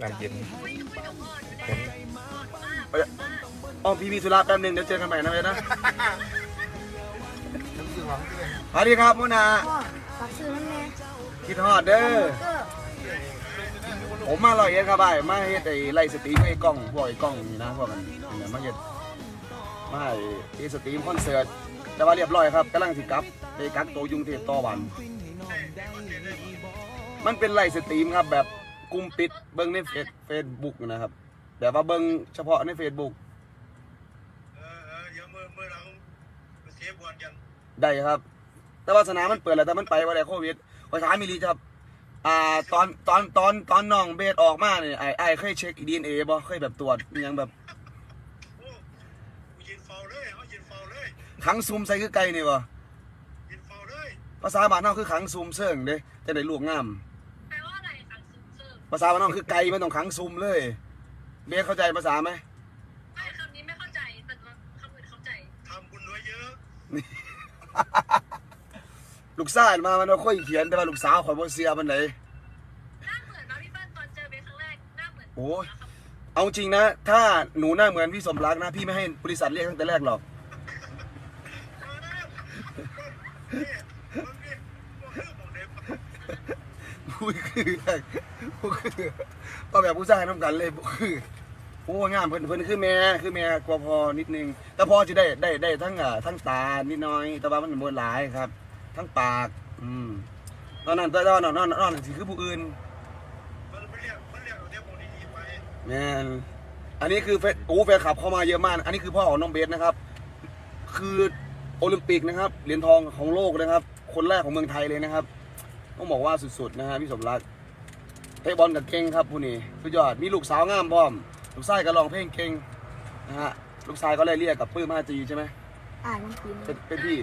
น้ำเย็นคุยคุยกับพ่ออยู่ได้เห็นเอ้ยอ๋อพี่มีธุระแป๊บหนึงเดี๋ยวเจอกันใหม่นะเว้ยนะน้ำจืดหวังเลยสวัสดีครับมุนาพ่อฝากซื้อน้ำแน่คิดฮอดเด้อก็ผมมาลอยเอ็ดครับบ่ายมาเฮ็ดไอ้ไล่สตรีมไอ้กล้องพวกไอ้กล้องนี่นะพวกมันเนี่ยมาเฮ็ดมาให้ไอ้สตรีมคอนเสิร์ตแต่ว่าเรียบร้อยครับกำลังสิกลับไปกักตัวยุงเทพต่อวัน มันเป็นไล่สตรีมครับแบบ กลุ่มปิดเบิ่งในเฟซเฟซบุ๊กนะครับแบบว่าเบิ่งเฉพาะใน Facebook เออเออเดี๋ยวมื่อมื่อหลังไปเซฟบอลกันได้ครับ แต่ว่าสนามมันเปิดแล้วแต่มันไปว่าได้โควิดขอถามมิลีครับ อ่าตอนตอนตอนตอนน้องเบสออกมาเนี่ยไอ้ไอ้เคยเช็คดีเอ็นเอบ่เคยแบบตรวจอิหยังแบบโอ้กูยินเฝ้าเลยเขายินเฝ้าเลยขังซูมใส่คือไก่นี่บ่ยินเฝ้าเลยภาษาบ้านเฮาคือขังซูมเซิงเด้จะได้ลูกงาม ภาษาบ้านเฮาคือไก่มันต้องขังซูมเลยเบสเข้าใจภาษาไหมไม่คำนี้ไม่เข้าใจแต่ว่าคำอื่นเข้าใจทำบุญไว้เยอะ ลูกชายมามันบ่ค่อยเขียนแต่ว่าลูกสาวข่อยบ่เชื่อมันเลยหน้าเหมือนนะพี่เปิ้ลตอนเจอเบสครั้งแรกหน้าเหมือนโอ้ยเอาจริงนะ ถ้าหนูหน้าเหมือนพี่สมรักนะ พี่ไม่ให้บริษัทเรียกตั้งแต่แรกหรอก คือพูดคือก็แบบผู้ชายน้ำกันเลยพูดคือโอ้งามเพิ่นเพิ่นคือแม่คือแม่กว่าพอนิดนึง แต่พอจะได้ได้ได้ทั้งอ่าทั้งตานิดน้อย แต่ว่ามันบ่หลายครับ ทั้งปาก อืมตอนนั้นตอนนั้นนอนนอนสิคือผู้อื่นมันไม่เรียกมันเรียกเอาเด็กพวกนี้ไปแม่นอันนี้คือเฟซโอ้แฟนคลับเข้ามาเยอะมาก อันนี้คือพ่อของน้องเบสนะครับ คือโอลิมปิกนะครับ เหรียญทองของโลกนะครับ คนแรกของเมืองไทยเลยนะครับ ต้องบอกว่าสุดๆนะฮะพี่สมรักเตะบอลกับเก่งครับผู้นี้สุดยอดมีลูกสาวงามพร้อม ลูกชายก็ร้องเพลงเก่งนะฮะลูกชายก็เลยเรียกกับปื้ม 5G ใช่ไหมอ่านหนังสือเป็นเป็นพี่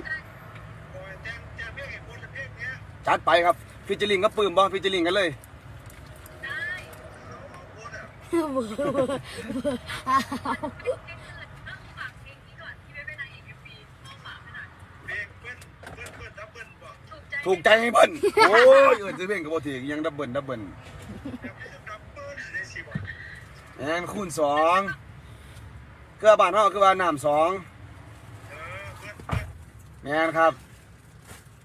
บอยแจ้งแจ้งเพลงไอ้คนละเพลงเนี้ยจัดไปครับฟิชเจอริงกับปื้มบอฟิชเจอริงกันเลยได้ ถูกใจถูกใจให้เบิ้ลโอ้ยเออซื้อเพลงกับโบถือยังดับเบิลดับเบิลดับเบิ้ลดับเบิ้ลได้สิบอกแอนคูณสองเกลือบานเฮาคือว่าน้ำสองเออเบิ้ลเบิ้ลแมนครับ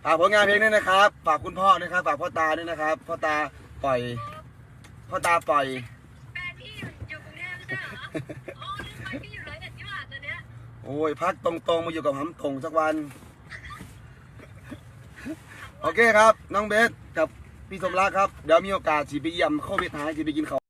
ฝากผลงานเพลงด้วยนะครับ ฝากคุณพ่อด้วยครับ ฝากพ่อตาด้วยนะครับ พ่อตาปล่อย พ่อตาปล่อยแฟนพี่อยู่อยู่กรุงเทพไม่ใช่เหรอโอ้ลืมไปพี่อยู่ร้อยเอ็ดที่ว่าตอนเนี้ยโอ้ยพักตรงๆมาอยู่กับหำตรงสักวัน โอเคครับ น้องเบสกับพี่สมรักครับ เดี๋ยวมีโอกาสสิไปเยี่ยมเข้าเวียดหายสิไปกินข้าว